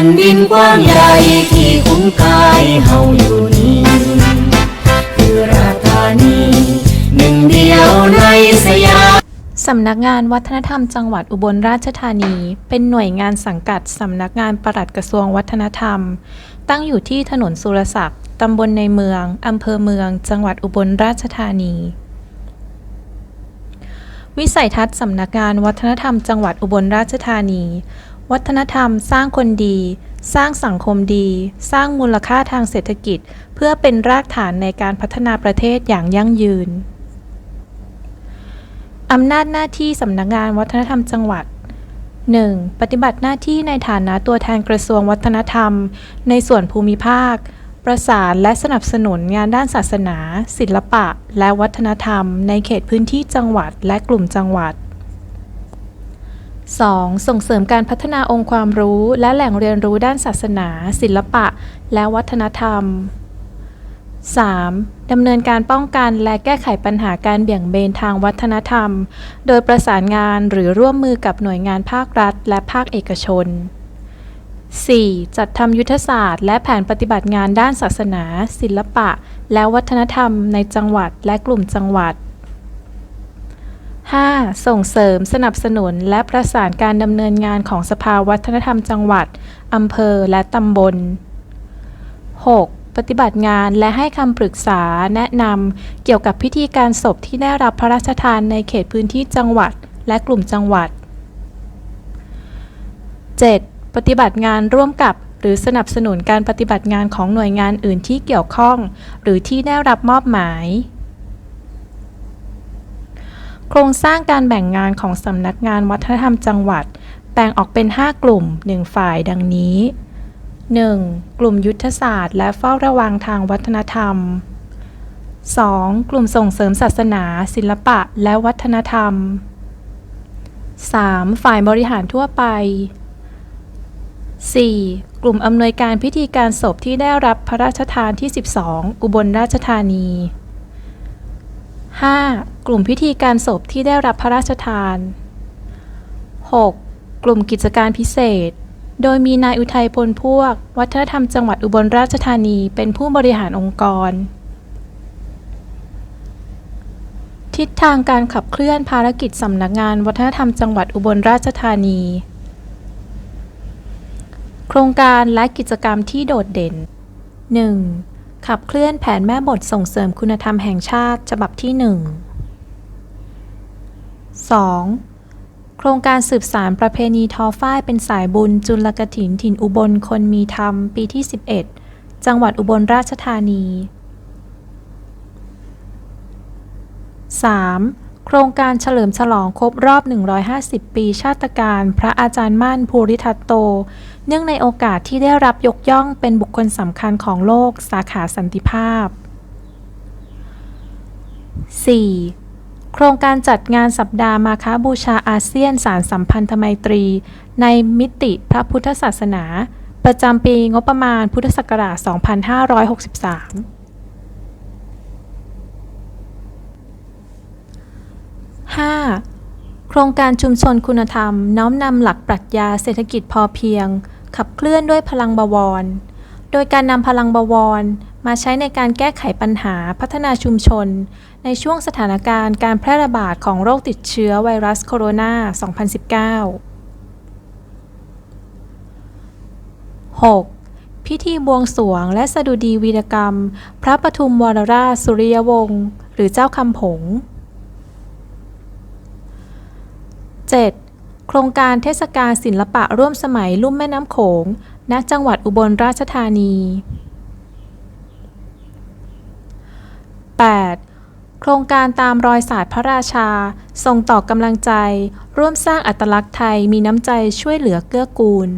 ผ่นดินกว้างใหญ่ที่คุ้มกายเฮาอยู่นี้คือราธานีหนึ่งเดียวในสยามสำนักงานวัฒนธรรมจังหวัดอุบลราชธานี เป็นหน่วยงานสังกัดสำนักงานปลัดกระทรวงวัฒนธรรม ตั้งอยู่ที่ถนนสุรศักดิ์ตำบลในเมืองอำเภอเมือง จังหวัดอุบลราชธานี วิสัยทัศน์สำนักงานวัฒนธรรมจังหวัดอุบลราชธานี วัฒนธรรมสร้างคนดี สร้างสังคมดี สร้างมูลค่าทางเศรษฐกิจ เพื่อเป็นรากฐานในการพัฒนาประเทศอย่างยั่งยืน อำนาจหน้าที่สำนักงานวัฒนธรรมจังหวัด 1. ปฏิบัติหน้าที่ในฐานะตัวแทนกระทรวงวัฒนธรรม ในส่วนภูมิภาค ประสานและสนับสนุนงานด้านศาสนา ศิลปะ และวัฒนธรรม ในเขตพื้นที่จังหวัดและกลุ่มจังหวัด 2. ส่งเสริมการพัฒนาองค์ความรู้ และแหล่งเรียนรู้ด้านศาสนา ศิลปะ และวัฒนธรรม 3. ดำเนินการป้องกันและแก้ไขปัญหาการเบี่ยงเบนทางวัฒนธรรม โดยประสานงานหรือร่วมมือกับหน่วยงานภาครัฐ และภาคเอกชน 4. จัดทำยุทธศาสตร์ และแผนปฏิบัติงานด้านศาสนา ศิลปะ และวัฒนธรรมในจังหวัดและกลุ่มจังหวัด 5. ส่งเสริมสนับสนุนและประสานการดำเนินงานของสภาวัฒนธรรมจังหวัด อำเภอ และตำบล 6. ปฏิบัติงานและให้คำปรึกษาแนะนำเกี่ยวกับพิธีการศพที่ได้รับพระราชทานในเขตพื้นที่จังหวัด และกลุ่มจังหวัด 7. ปฏิบัติงานร่วมกับหรือสนับสนุนการปฏิบัติงานของหน่วยงานอื่นที่เกี่ยวข้อง หรือที่ได้รับมอบหมาย โครงสร้างการแบ่งงานของสำนักงานวัฒนธรรมจังหวัด แบ่งออกเป็น 5 กลุ่ม 1 ฝ่ายดังนี้ 1. กลุ่มยุทธศาสตร์ และเฝ้าระวังทางวัฒนธรรม 2. กลุ่มส่งเสริมศาสนา ศิลปะ และวัฒนธรรม 3. ฝ่ายบริหารทั่วไป 4. กลุ่มอำนวยการพิธีการศพที่ได้รับพระราชทานที่ 12 อุบลราชธานี 5. กลุ่มพิธีการศพที่ได้รับพระราชทาน 6. กลุ่มกิจการพิเศษ โดยมีนายอุทัยพลพวก วัฒนธรรมจังหวัดอุบลราชธานีเป็นผู้บริหารองค์กร ทิศทางการขับเคลื่อนภารกิจสำนักงานวัฒนธรรมจังหวัดอุบลราชธานี โครงการและกิจกรรมที่โดดเด่น 1. ขับเคลื่อนแผนแม่บทส่งเสริมคุณธรรมแห่งชาติฉบับที่ 1 2. โครงการสืบสารประเพณีทอฝ้ายเป็นสายบุญจุลกถินถิ่นอุบลคนมีธรรม ปีที่ 11 จังหวัดอุบลราชธานี 3. โครงการเฉลิมฉลองครบรอบ 150 ปีชาติการ พระอาจารย์มั่นภูริทัตโต เนื่องในโอกาสที่ได้รับยกย่องเป็นบุคคลสำคัญของโลกสาขาสันติภาพ 4. โครงการจัดงานสัปดาห์มาค้าบูชาอาเซียนสารสัมพันธไมตรี ในมิติพระพุทธศาสนา ประจำปีงบประมาณพุทธศักราช 2563 5. โครงการชุมชนคุณธรรม น้อมนำหลักปรัชญาเศรษฐกิจพอเพียง ขับเคลื่อนด้วยพลังบวร โดยการนำพลังบวร มาใช้ในการแก้ไขปัญหาพัฒนาชุมชน ในช่วงสถานการณ์การแพร่ระบาดของโรคติดเชื้อไวรัสโคโรนา 2019 6. พิธีบวงสรวงและสดุดีวีรกรรม พระปทุมวรราชสุริยวงศ์ หรือเจ้าคำผง 7. โครงการเทศกาลศิลปะร่วมสมัยลุ่มแม่น้ำโขง ณ จังหวัดอุบลราชธานี 8. โครงการตามรอยศาสตร์พระราชา ส่งต่อกำลังใจ ร่วมสร้างอัตลักษณ์ไทยมีน้ำใจช่วยเหลือเกื้อกูล